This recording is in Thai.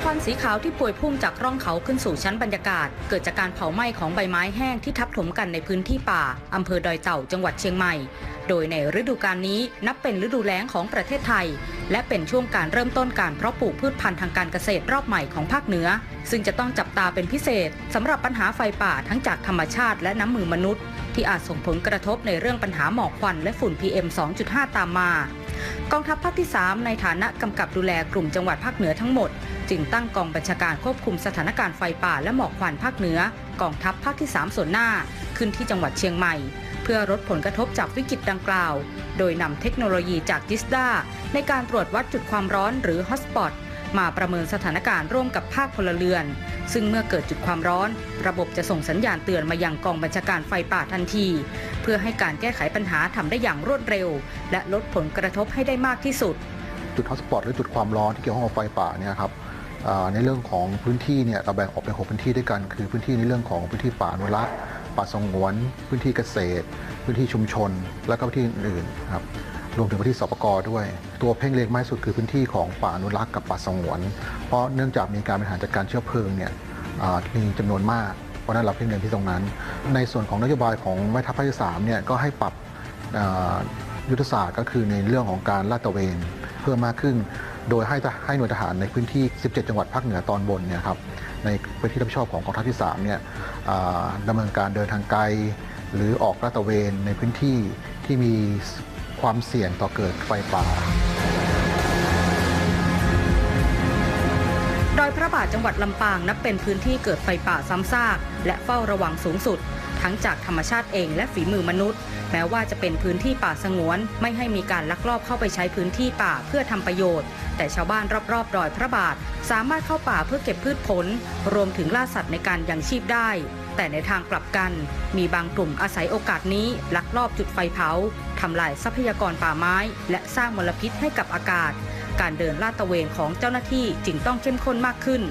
ควันสีขาวที่พวยพุ่งจากร่องเขาขึ้นสู่ชั้นบรรยากาศ เกิดจากการเผาไหม้ของใบไม้แห้งที่ทับถมกันในพื้นที่ป่าอำเภอดอยเต่าจังหวัดเชียงใหม่ โดยในฤดูกาลนี้นับเป็นฤดูแล้งของประเทศไทย และเป็นช่วงการเริ่มต้นการเพาะปลูกพืชพันธุ์ทางการเกษตรรอบใหม่ของภาคเหนือ ซึ่งจะต้องจับตาเป็นพิเศษสำหรับปัญหาไฟป่าทั้งจากธรรมชาติและน้ำมือมนุษย์ ที่อาจส่งผลกระทบในเรื่องปัญหาหมอกควันและฝุ่น PM 2.5 ตามมา กองทัพภาคที่ 3 ในฐานะกำกับดูแลกลุ่มจังหวัดภาคเหนือทั้งหมด จึงตั้งกองบัญชาการควบคุมสถานการณ์ไฟป่าและหมอกควันภาคเหนือกองทัพภาคที่ 3 ส่วนหน้า ขึ้นที่จังหวัดเชียงใหม่ เพื่อลดผลกระทบจากวิกฤตดังกล่าว โดยนำเทคโนโลยีจากจิสดาในการตรวจวัดจุดความร้อนหรือฮอสปอตมาประเมินสถานการณ์ร่วมกับภาคพลเรือน ซึ่งเมื่อเกิดจุดความร้อน ระบบจะส่งสัญญาณเตือนมายังกองบัญชาการไฟป่าทันที เพื่อให้การแก้ไขปัญหาทำได้อย่างรวดเร็ว และลดผลกระทบให้ได้มากที่สุด จุดฮอตสปอตหรือจุดความร้อนที่เกี่ยวข้องกับไฟป่าเนี่ยครับในเรื่องของพื้นที่เนี่ยเราแบ่งออกเป็นหกพื้นที่ด้วยกัน คือพื้นที่ในเรื่องของพื้นที่ป่าอนุรักษ์ป่าสงวน พื้นที่เกษตร พื้นที่ชุมชน และก็พื้นที่อื่นๆครับ รวมถึงพื้นที่สปกด้วย ตัวเพ่งเล็กมากที่สุดคือพื้นที่ของป่าอนุรักษ์กับป่าสงวน เพราะเนื่องจากมีการบริหารจัดการเชื้อเพลิงเนี่ยมีจำนวนมาก เพราะนั้นเราเพ่งเล็งที่ตรงนั้น ในส่วนของนโยบายของแม่ทัพภาคที่สามเนี่ยก็ให้ปรับยุทธศาสตร์ก็คือในเรื่องของการลาดตระเวนเพิ่มมากขึ้น โดยให้ให้หน่วยทหารในพื้นที่ 17 จังหวัดภาคเหนือตอนบนเนี่ยครับในพื้นที่รับผิดชอบของกองทัพที่3เนี่ยดำเนินการเดินทางไกล หรือออกลาดตระเวนในพื้นที่ที่มี ความเสี่ยงต่อเกิดไฟป่าดอยพระบาทจังหวัดลำปางนับเป็นพื้นที่เกิดไฟป่าซ้ำซาก และเฝ้าระวังสูงสุด ทั้งจากธรรมชาติเองและฝีมือมนุษย์ แม้ว่าจะเป็นพื้นที่ป่าสงวน ไม่ให้มีการลักลอบเข้าไปใช้พื้นที่ป่าเพื่อทำประโยชน์ แต่ชาวบ้านรอบๆดอยพระบาท สามารถเข้าป่าเพื่อเก็บพืชผล รวมถึงล่าสัตว์ในการยังชีพได้ แต่ในทางกลับกัน มีบางกลุ่มอาศัยโอกาสนี้ลักลอบจุดไฟเผาทำลายทรัพยากรป่าไม้ และสร้างมลพิษให้กับอากาศ การเดินลาดตระเวนของเจ้าหน้าที่จึงต้องเข้มข้นมากขึ้น